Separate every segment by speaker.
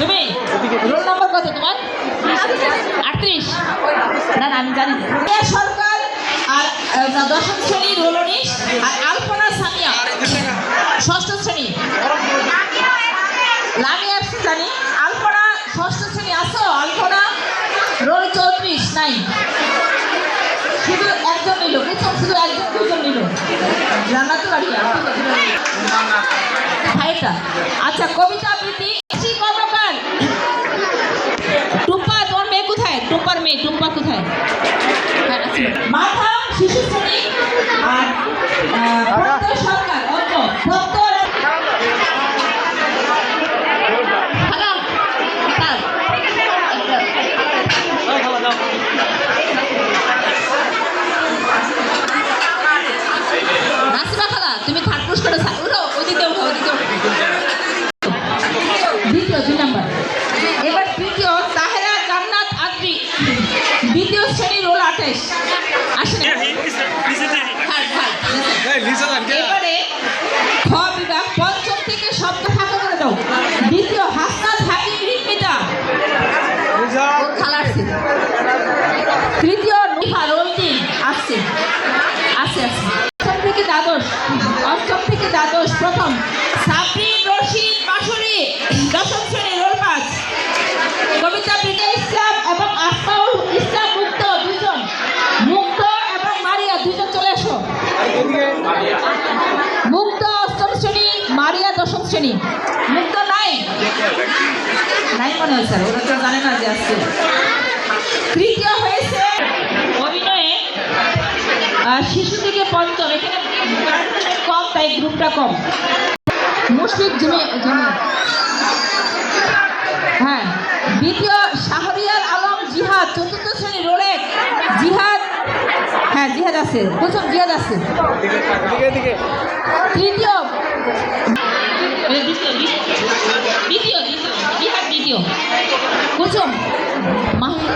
Speaker 1: তুমি roll number কত তোমার? আটত্রিশ। না আমি জানি। সরকার আর দশম শ্রেণি রোল উনিশ আর আলপনা সামিয়া। ষষ্ঠ শ্রেণি। লামিয়া জানি আলপনা ষষ্ঠ শ্রেণি আসো আলপনা? রোল চৌত্রিশ, নাই। শুধু একজন নিল। বুঝছ? শুধু একজন, দুজন নিল। বাড়ি ভাইটা। আচ্ছা কবিতা আবৃত্তি কোথায়? হ্যাঁ, মাথা শিশু শ্রেণি আর সরকার অর্থ প্রত্যয় খালা, খালা। নাসিমা খালা তুমি থার্ড পুরস্কারে উঠো ওদিকে উঠো ওদিকে উঠো দ্বিতীয় দুই নাম্বার এবার তৃতীয় তাহেরা জান্নাত আদ্রি দ্বিতীয় শ্রেণি রোল আঠাইশ আসেন থার্ড থার্ড এবারে খ বিভাগ পঞ্চম থেকে শব্দ ফাঁকা করে দাও শ্রেণি মুক্ত নাই। নাই মনে হয় স্যার? ওরা তো জানে না যে আসছে তৃতীয় হয়েছে অভিনয়ে শিশু থেকে পঞ্চম। এখানে কম, তাই গ্রুপটা কম। মুশফিক জমি জমি হ্যাঁ দ্বিতীয় শাহরিয়ার আলম জিহাদ, চতুর্থ শ্রেণি রোলেক জিহাদ। হ্যাঁ জিহাদ আছে। প্রথম জিহাদ আছে। তৃতীয়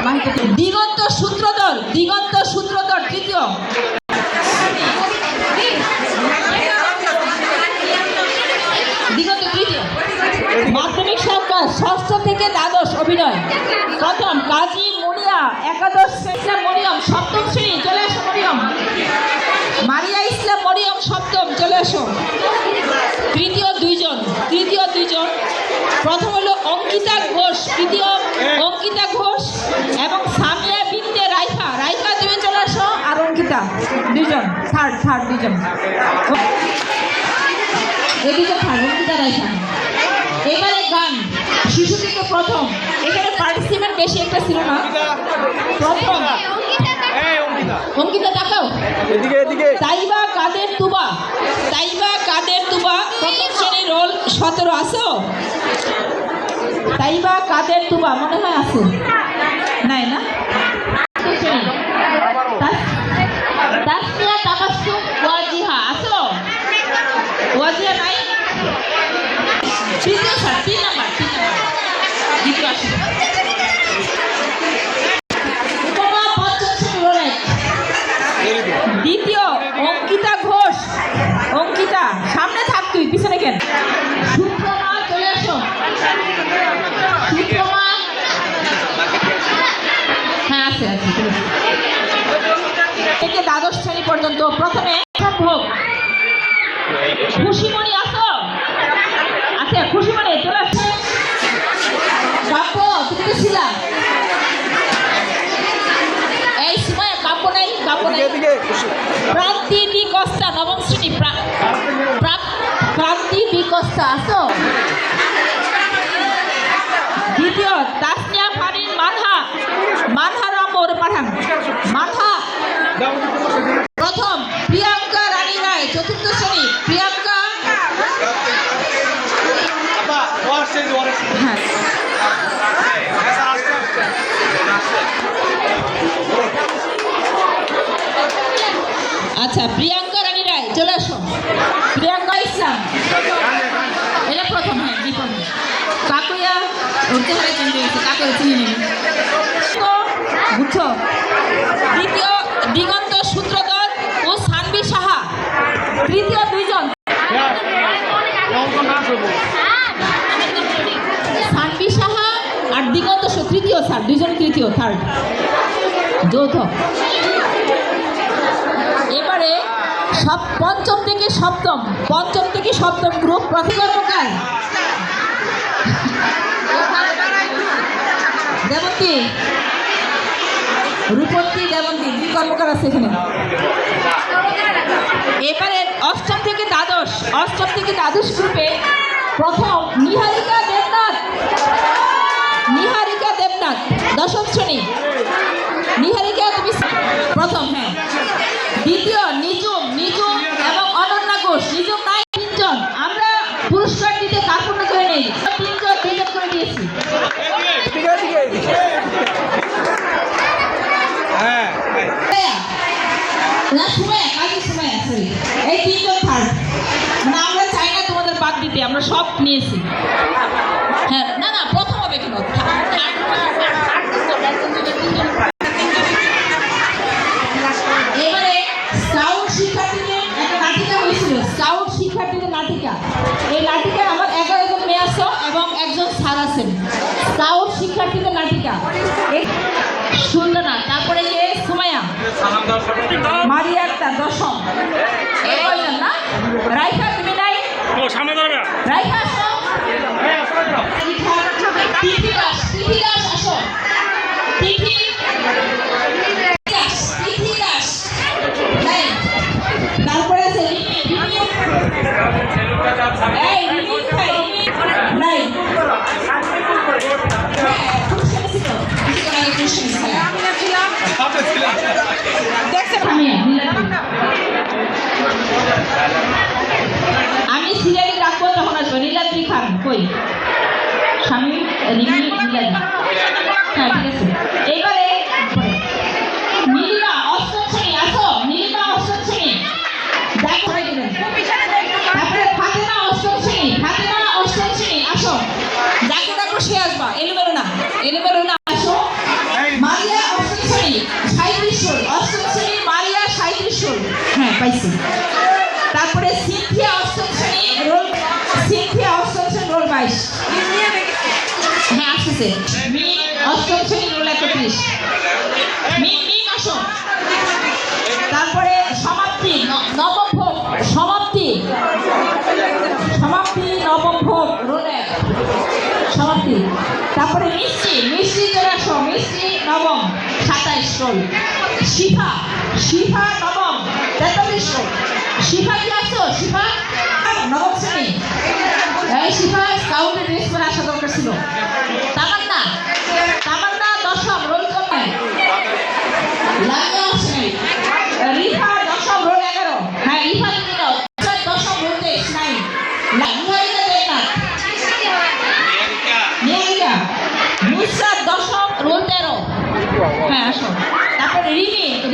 Speaker 1: মাহি দিগন্ত সূত্রধর দিগন্ত সূত্রধর তৃতীয় দিগন্ত তৃতীয় মাধ্যমিক সরকার ষষ্ঠ থেকে দ্বাদশ অভিনয় প্রথম কাজী মুনিয়া একাদশ শ্রেণি মরিয়ম সপ্তম শ্রেণি চলে আসো মরিয়ম মারিয়া ইসলাম মরিয়ম সপ্তম চলে আসো তৃতীয় দুইজন তৃতীয় দুইজন প্রথম হলো অঙ্কিতা ঘোষ তৃতীয় অঙ্কিতা ঘোষ এবং সামিয়া বিনতে রাইফা রাইফা তুমি চলে আসো। আর অঙ্কিতা দুইজন থার্ড থার্ড দুজন থার্ড অঙ্কিতা রাইফা এবারে গান শিশু থেকে প্রথম। এখানে পার্টিসিপেন্ট বেশি একটা ছিল না। প্রথম। অঙ্কিতা দেখাও।
Speaker 2: এদিকে এদিকে।
Speaker 1: তাইবা কাদের তুবা? তাইবা কাদের তুবা? প্রথম শ্রেণি রোল সতেরো আসো তাইবা কাদের তুবা? মনে হয় আছে। নাই না? পর্যন্ত প্রথমে ভোগ খুশিমণি আসো। আছে খুশিমণি চলে কাব্য তুমি তো ছিলা। এই সময় কাব্য নাই কাব্য নাই। প্রান্তি বিকস্তা নবম শ্রেণি প্রা- প্রা- প্রান্তি বিকস্তা আসো দ্বিতীয় তাসনিয়া ফারিন মানহা মানহা রামর পাঠান মানহা প্রথম প্রিয়াঙ্কা রানী রায় চতুর্থ শ্রেণি প্রিয়াঙ্কা হ্যাঁ আচ্ছা প্রিয়াঙ্কা রানী রায়, চলে আসো। প্রিয়াঙ্কা ইসলাম। এটা প্রথম হ্যাঁ দ্বিপন কাকুয়া, উঠতে হারে চেঞ্জ হয়েছে কাকুয়া চিনি নেবে বুঝছ দ্বিতীয় দিগন্ত সূত্রধর ও সানবি সাহা। তৃতীয় দুইজন। সানবি সাহা আর দিগন্ত তৃতীয় স্যার দুজন তৃতীয় থার্ড যৌথ সব পঞ্চম থেকে সপ্তম, পঞ্চম থেকে সপ্তম গ্রুপ প্রথম কর্মকার দেবন্তী, রূপন্তী দেবন্তী দুই কর্মকার আছে এখানে? এবারে অষ্টম থেকে দ্বাদশ, অষ্টম থেকে দ্বাদশ গ্রুপে প্রথম নিহারিকা সব নিয়েছি। আমি সিরিয়ালি রাখব তখন আসব নীলাদ্রি খান কই স্বামী হ্যাঁ ঠিক আছে এবারে না হলো আসো। মারিয়া অষ্টম শ্রেণি সাঁত্রিশ ষোল। অষ্টম শ্রেণি মারিয়া সাঁত্রিশ ষোল। হ্যাঁ পাইছি। তারপরে সিনথিয়া অষ্টম শ্রেণি রোল সিনথিয়া অষ্টম শ্রেণি রোল বাইশ। হ্যাঁ আসতেছে। তারপরে মিষ্টি মিষ্টি আসো, মিষ্টি নবম, সাতাইশ রোল। শিফা শিফা নবম, তেতাল্লিশ রোল। শিফা কি আসো? শিফা? নবম শ্রেণি। এই শিফা, স্কাউটে ড্রেস পরে আসা দরকার ছিল। তামান্না তামান্না দশম রোল কমে লামিয়া শ্রেণি। রিফা দশম রোল এগারো। হ্যাঁ রিফা দশম রোল তেইশ নাইন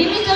Speaker 1: リミット。